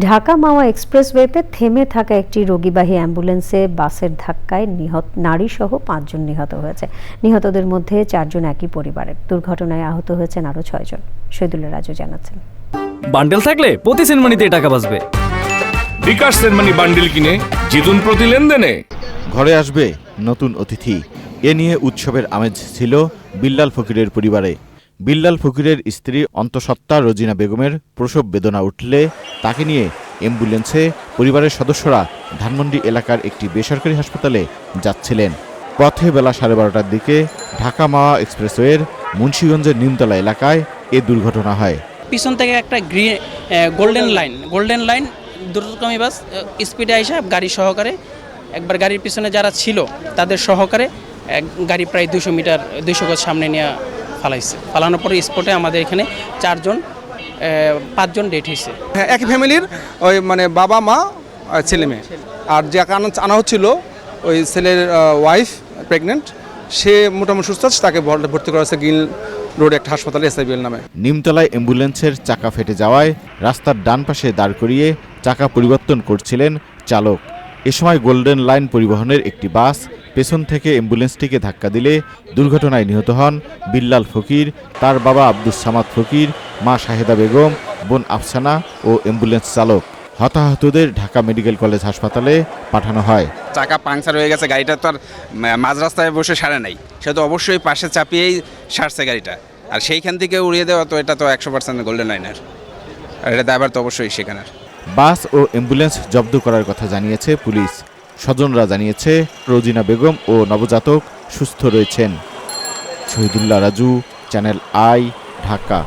ঢাকা মাওয়া এক্সপ্রেসওয়েতে থেমে থাকা একটি রোগীবাহী অ্যাম্বুলেন্সে বাসের ধাক্কায় নিহত নারী সহ পাঁচজন নিহত হয়েছে। নিহতদের মধ্যে চারজন একই পরিবারের দুর্ঘটনায় আহত হয়েছেন আরও ছয়জন। শহীদুল্লাহ রাজু জানাচ্ছেন। বান্ডেল থাকলে প্রতি সেনমানিতে টাকা বাঁচবে। বিকাশ সেনমানি বান্ডিল কিনে জিতুন প্রতি লেনদেনে। ঘরে আসবে নতুন অতিথি। এ নিয়ে উৎসবের আমেজ ছিল বিল্লাল ফকিরের পরিবারে। বিল্লাল ফকিরের স্ত্রী অন্তঃসত্ত্বা রোজিনা বেগমের প্রসব বেদনা উঠলে তাকে নিয়ে অ্যাম্বুলেন্সে পরিবারের সদস্যরা ধানমন্ডি এলাকার একটি বেসরকারি হাসপাতালে যাচ্ছিলেন। পথে বেলা সাড়ে বারোটার দিকে ঢাকা মাওয়া এক্সপ্রেসওয়ের মুন্সীগঞ্জের নিমতলা এলাকায় এ দুর্ঘটনা হয়। পিছন থেকে একটা green golden line golden line, দ্রুতগামী বাস স্পিডে আইসা গাড়ি সহকারে, একবার গাড়ির পিছনে যারা ছিল তাদের সহকারে গাড়ি প্রায় দুশো মিটার দুশো গজ সামনে নিয়ে ফালাইছে। ফালানোর পরে স্পটে আমাদের এখানে চারজন পাঁচজন ডেট হয়েছে। হ্যাঁ একই ফ্যামিলির ওই মানে বাবা মা ছেলে মেয়ে। আর যে আনা আনা হচ্ছিল ওই ছেলের ওয়াইফ প্রেগনেন্ট সে মোটামুটি সুস্থ আছে তাকে ভর্তি করা হয়েছে গিল রোড একটা হাসপাতালে এসআইবিএল নামে। নিমতলায় অ্যাম্বুলেন্সের চাকা ফেটে যাওয়ায় রাস্তার ডান পাশে দাঁড় করিয়ে চাকা পরিবর্তন করছিলেন চালক। এ সময় গোল্ডেন লাইন পরিবহনের একটি বাস পেছন থেকে অ্যাম্বুলেন্সটিকে ধাক্কা দিলে দুর্ঘটনায় নিহত হন বিল্লাল ফকির তার বাবা আব্দুস সামাদ ফকির মা শাহেদা বেগম বোন আফসানা ও অ্যাম্বুলেন্স চালক। হতাহতদের ঢাকা মেডিকেল কলেজ হাসপাতালে পাঠানো হয়। চাকা পাংচার হয়ে গেছে গাড়িটা তো আর মাঝ রাস্তায় বসে সারে নাই। সে তো অবশ্যই পাশে চাপিয়েই সারছে গাড়িটা। আর সেইখান থেকে উড়িয়ে দেওয়া তো এটা তো একশো পার্সেন্ট গোল্ডেন লাইনের আর এটা দায়বার তো অবশ্যই সেখানের বাস ও অ্যাম্বুলেন্স জব্দ করার কথা জানিয়েছে পুলিশ। স্বজনরা জানিয়েছে রোজিনা বেগম ও নবজাতক সুস্থ রয়েছেন। Shahidullah Raju channel I Dhaka.